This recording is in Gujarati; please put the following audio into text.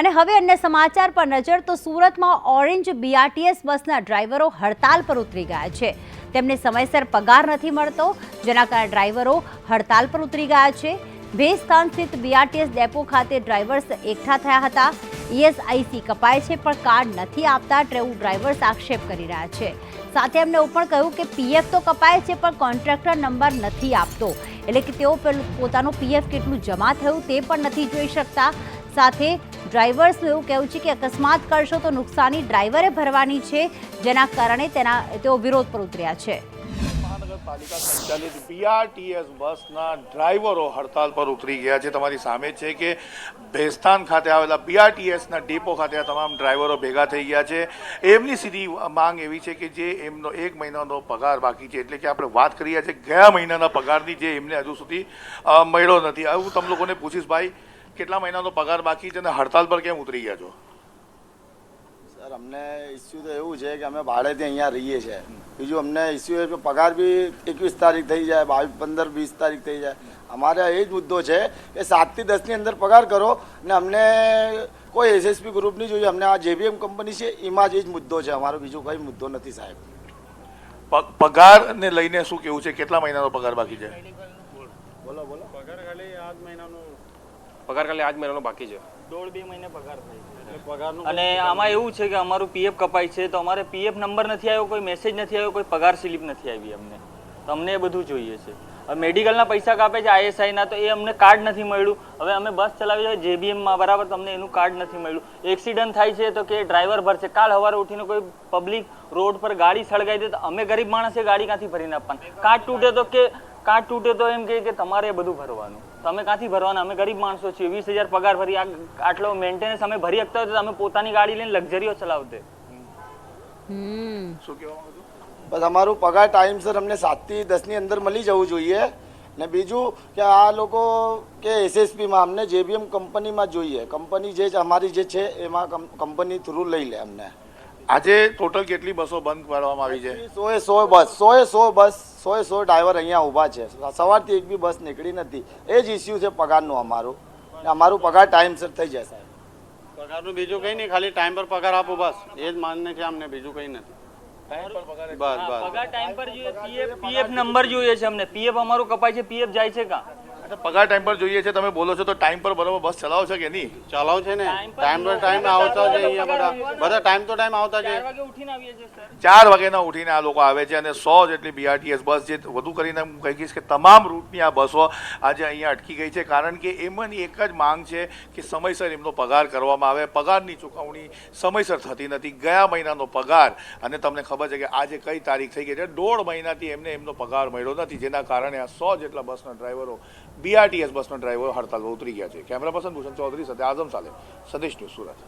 અને હવે અન્ય સમાચાર પર નજર, તો સુરતમાં ઓરેન્જ બીઆરટીએસ બસના ડ્રાઈવરો હડતાલ પર ઉતરી ગયા છે. તેમને સમયસર પગાર નથી મળતો, જેના કારણે ડ્રાઈવરો હડતાલ પર ઉતરી ગયા છે. ભેસ્તાન સ્થિત બીઆરટીએસ ડેપો ખાતે ડ્રાઈવર્સ એકઠા થયા હતા. ઈએસઆઈસી કપાય છે, પણ કાર્ડ નથી આપતા તેવું ડ્રાઈવર્સ આક્ષેપ કરી રહ્યા છે. સાથે એમને એવું પણ કહ્યું કે પીએફ તો કપાય છે, પણ કોન્ટ્રાક્ટર નંબર નથી આપતો. એટલે કે તેઓ પોતાનું પીએફ કેટલું જમા થયું તે પણ નથી જોઈ શકતા. સાથે ડ્રાઈવર્સનું એવું કહેવું છે કે અકસ્માત કરશો તો નુકસાની ડ્રાઈવરે ભરવાની છે, જેના કારણે તેના તેઓ વિરોધ પર ઉતર્યા છે. મહાનગરપાલિકા સંચાલિત બીઆરટીએસ બસના ડ્રાઈવરો હડતાલ પર ઉતરી ગયા છે. તમારી સામે છે કે ભેસ્તાન ખાતે આવેલા બીઆરટીએસના ડેપો ખાતે તમામ ડ્રાઈવરો ભેગા થઈ ગયા છે. એમની સીધી માંગ એવી છે કે જે એમનો એક મહિનાનો પગાર બાકી છે. એટલે કે આપણે વાત કરી રહ્યા છે, ગયા મહિનાના પગારની જે એમને હજુ સુધી મળ્યો નથી. આવું તમે લોકોને પૂછીશ ભાઈ કેટલા મહિનાનો પગાર બાકી છે અને હડતાલ પર કેમ ઉતરી ગયા છો? સર અમને ઇસ્યુ તો એવું છે કે અમે ભાડેથી અહીંયા રહીએ છીએ. બીજું અમને ઇસ્યુ એ કે પગાર બી એકવીસ તારીખ થઈ જાય બાવીસ પંદર વીસ તારીખ થઈ જાય. અમારે એ જ મુદ્દો છે કે સાતથી દસની અંદર પગાર કરો ને અમને કોઈ એસએસપી ગ્રુપ નહીં જોઈએ. અમને આ જેબીએમ કંપની છે એમાં જ એ જ મુદ્દો છે. અમારો બીજો કોઈ મુદ્દો નથી સાહેબ. પગાર પગારને લઈને શું કેવું છે? કેટલા મહિનાનો પગાર બાકી છે? બોલો બોલો. પગાર ખાલી આજ મહિનાનો પગાર ખાલી આજ મહિનાનો બાકી છે. દોઢ બે મહિને પગાર થાય એટલે અને આમાં એવું છે કે અમારું પીએફ કપાય છે તો અમારે પીએફ નંબર નથી આવ્યો કોઈ મેસેજ નથી આવ્યો કોઈ પગાર સ્લિપ નથી આવી અમને. તો અમને એ બધું જોઈએ છે. મેડિકલના પૈસા કાપે છે, આઈએસઆઈના, તો એ અમને કાર્ડ નથી મળ્યું. હવે અમે બસ ચલાવી છે જેબીએમમાં બરાબર તમને એનું કાર્ડ નથી મળ્યું. એક્સિડન્ટ થાય છે તો કે ડ્રાઈવર ભરશે. કાલ સવારે ઉઠીને કોઈ પબ્લિક રોડ પર ગાડી સળગાવી દે તો અમે ગરીબ માણસે ગાડી ક્યાંથી ભરીને આપવાનું કાર્ડ તૂટે તો કે કાર્ડ તૂટે તો એમ કે તમારે બધું ભરવાનું. તમે ક્યાંથી ભરવાના? અમે ગરીબ માણસો છીએ. વીસ હજાર પગાર ભરી આટલો મેન્ટેનન્સ અમે ભરી શકતા હોય તો અમે પોતાની ગાડી લઈને લક્ઝરીઓ ચલાવતે. શું કહેવા માંગો? બસ અમારું પગાર ટાઈમસર અમને સાતથી દસની અંદર મળી જવું જોઈએ. ને બીજું કે આ લોકો કે એસએસપીમાં અમને જેબીએમ કંપનીમાં જોઈએ. કંપની જે અમારી જે છે એમાં કંપની થ્રુ લઈ લે અમને. આજે ટોટલ કેટલી બસો બંધ પાડવામાં આવી છે? સોએ સો બસ સોએ સો બસ સોએ સો ડ્રાઈવર અહીંયા ઊભા છે. સવારથી એક બી બસ નીકળી નથી. એ જ ઇસ્યુ છે પગારનું અમારું. ને અમારું પગાર ટાઈમસર થઈ જાય સાહેબ પગારનું બીજું કંઈ નહીં ખાલી ટાઈમ પર પગાર આપો બસ. એ જ માન્ય છે અમને બીજું કંઈ નથી. બસ બસ પગાર ટાઈમ પર જોઈએ પીએફ પીએફ નંબર જોઈએ છે અમને. પીએફ અમારું કપાય છે પીએફ જાય છે કાં? અચ્છા, પગાર ટાઈમ પર જોઈએ છે તમે બોલો છો તો ટાઈમ પર બરોબર બસ ચલાવો છો કે નહીં? ચલાવો છે ને. ટાઈમ પર ટાઈમ આવતા છે અહીંયા બધા. બધા ટાઈમ તો ટાઈમ આવતા છે ચાર વાગે ઉઠીને આવીએ છીએ સર ચાર વાગ્યાના ઉઠીને આ લોકો આવે છે અને સો જેટલી બીઆરટીએસ બસ જે વધુ કરીને હું કહી કહીશ કે તમામ રૂટની આ બસો આજે અહીંયા અટકી ગઈ છે કારણ કે એમાંની એક જ માંગ છે કે સમયસર એમનો પગાર કરવામાં આવે. પગારની ચૂકવણી સમયસર થતી નથી. ગયા મહિનાનો પગાર અને તમને ખબર છે કે આજે કઈ તારીખ થઈ ગઈ છે? દોઢ મહિનાથી એમને એમનો પગાર મળ્યો નથી જેના કારણે આ સો જેટલા બસના ડ્રાઈવરો બીઆરટીએસ બસનો ડ્રાઈવર હડતાલ ઉતરી ગયા છે. કેમેરા પર્સન ભૂષણ ચૌધરી સાથે આઝમ સાલે, સંદેશ ન્યૂઝ સુરત.